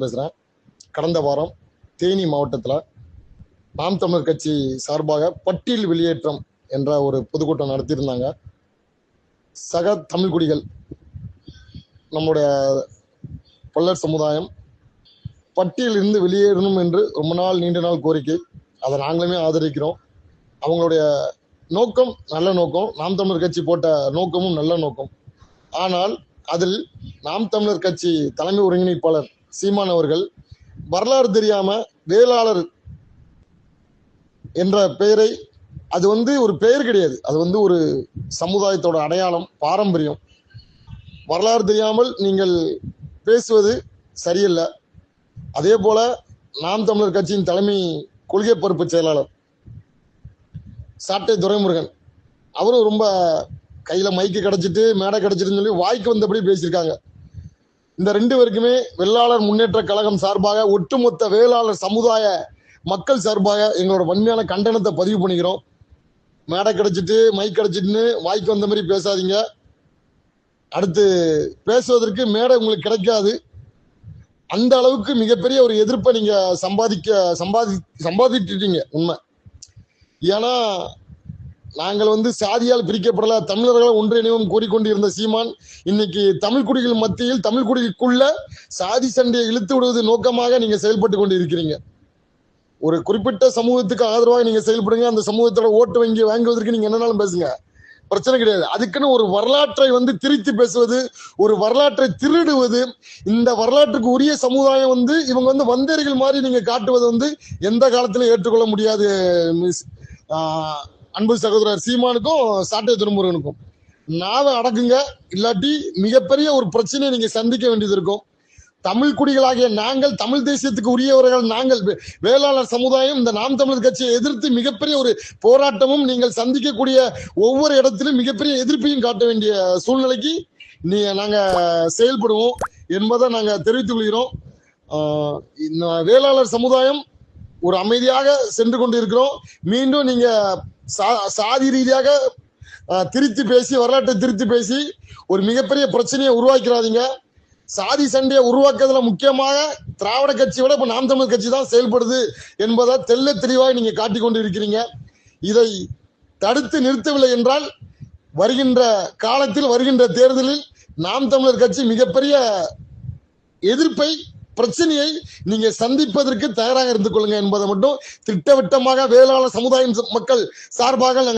பேசுகிறேன் கடந்த வாரம் தேனி மாவட்டத்தில் நாம் தமிழர் கட்சி சார்பாக பட்டியல் வெளியேற்றம் என்ற ஒரு பொதுக்கூட்டம் நடத்தியிருந்தாங்க. சக தமிழ் குடிகள் நம்முடைய பல்லர் சமுதாயம் பட்டியலிருந்து வெளியேறணும் என்று ரொம்ப நாள் நீண்ட நாள் கோரிக்கை. அதை நாங்களுமே ஆதரிக்கிறோம். அவங்களுடைய நோக்கம் நல்ல நோக்கம். நாம் தமிழர் கட்சி போட்ட நோக்கமும் நல்ல நோக்கம். ஆனால் அதில் நாம் தமிழர் கட்சி தலைமை ஒருங்கிணைப்பாளர் சீமான் அவர்கள் வரலாறு தெரியாம வேளாளர் என்ற பெயரை அது வந்து ஒரு பெயர் கிடையாது. அது வந்து ஒரு சமுதாயத்தோட அடையாளம் பாரம்பரியம். வரலாறு தெரியாமல் நீங்கள் பேசுவது சரியில்லை. அதே போல நாம் தமிழர் கட்சியின் தலைமை கொள்கை பொறுப்பு செயலாளர் சாட்டை துரைமுருகன் அவரும் ரொம்ப கையில மைக்கு கிடைச்சிட்டு மேடை கிடச்சிட்டுன்னு சொல்லி வாய்க்கு வந்தபடி பேசியிருக்காங்க. இந்த ரெண்டு பேருக்குமே வெள்ளாளர் முன்னேற்ற கழகம் சார்பாக ஒட்டுமொத்த வேளாளர் சமுதாய மக்கள் சார்பாக எங்களோட வன்மையான கண்டனத்தை பதிவு பண்ணிக்கிறோம். மேடை கிடைச்சிட்டு மைக் கிடைச்சிட்டுன்னு வாய்க்கு வந்த மாதிரி பேசாதீங்க. அடுத்து பேசுவதற்கு மேடை உங்களுக்கு கிடைக்காது. அந்த அளவுக்கு மிகப்பெரிய ஒரு எதிர்ப்பை நீங்க சம்பாதிக்க சம்பாதி சம்பாதிட்டுட்டீங்க உண்மை. ஏன்னா நாங்கள் வந்து சாதியால் பிரிக்கப்படல தமிழர்கள் ஒன்றிணைவும் கூறிக்கொண்டிருந்த சீமான் இன்னைக்கு தமிழ் குடிகள் மத்தியில் தமிழ் குடிகளுக்குள்ள சாதி சண்டையை இழுத்து விடுவது நோக்கமாக நீங்க செயல்பட்டு கொண்டு இருக்கிறீங்க ஒரு குறிப்பிட்ட சமூகத்துக்கு ஆதரவாக நீங்க செயல்படுங்க அந்த சமூகத்தோட ஓட்டு வங்கி வாங்குவதற்கு நீங்க என்னன்னாலும் பேசுங்க. பிரச்சனை கிடையாது. அதுக்குன்னு ஒரு வரலாற்றை வந்து திரித்து பேசுவது ஒரு வரலாற்றை திருடுவது இந்த வரலாற்றுக்கு உரிய சமுதாயம் வந்து இவங்க வந்து வந்தேரிகள் மாதிரி நீங்க காட்டுவது வந்து எந்த காலத்திலும் ஏற்றுக்கொள்ள முடியாது மிஸ் ஆஹ் அன்பு சகோதரர் சீமானுக்கும் சாட்டை திருமுருகனுக்கும். நாவை அடக்குங்க. இல்லாட்டி மிகப்பெரிய ஒரு பிரச்சனையை நீங்க சந்திக்க வேண்டியது இருக்கும். தமிழ் குடிகளாகிய நாங்கள் தமிழ் தேசியத்துக்கு உரியவர்கள் நாங்கள் வேளாளர் சமுதாயம் இந்த நாம் தமிழர் கட்சியை எதிர்த்து மிகப்பெரிய ஒரு போராட்டமும் நீங்கள் சந்திக்கக்கூடிய ஒவ்வொரு இடத்திலும் மிகப்பெரிய எதிர்ப்பையும் காட்ட வேண்டிய சூழ்நிலைக்கு நீ நாங்க செயல்படுவோம் என்பதை நாங்க தெரிவித்துக் கொள்கிறோம். வேளாளர் சமுதாயம் ஒரு அமைதியாக சென்று கொண்டு இருக்கிறோம் மீண்டும் நீங்க சா- சாதி ரீதியாக திருத்தி பேசி வரலாற்றை திருத்தி பேசி ஒரு மிகப்பெரிய பிரச்சனையை உருவாக்கிறாதீங்க. சாதி சண்டையை உருவாக்குறதுல முக்கியமாக திராவிட கட்சியை விட இப்ப நாம் தமிழ் கட்சி தான் செயல்படுது என்பதை தெள்ள தெளிவாக நீங்க காட்டிக் கொண்டு இருக்கிறீங்க இதை தடுத்து நிறுத்தவில்லை என்றால் வருகின்ற காலத்தில் வருகின்ற தேர்தலில் நாம் தமிழர் கட்சி மிகப்பெரிய எதிர்ப்பை பிரச்சனையை நீங்க சந்திப்பதற்கு தயாராக இருந்து கொள்ளுங்க என்பதை மட்டும் திட்டவட்டமாக வேளாண் சமுதாயம் மக்கள் சார்பாக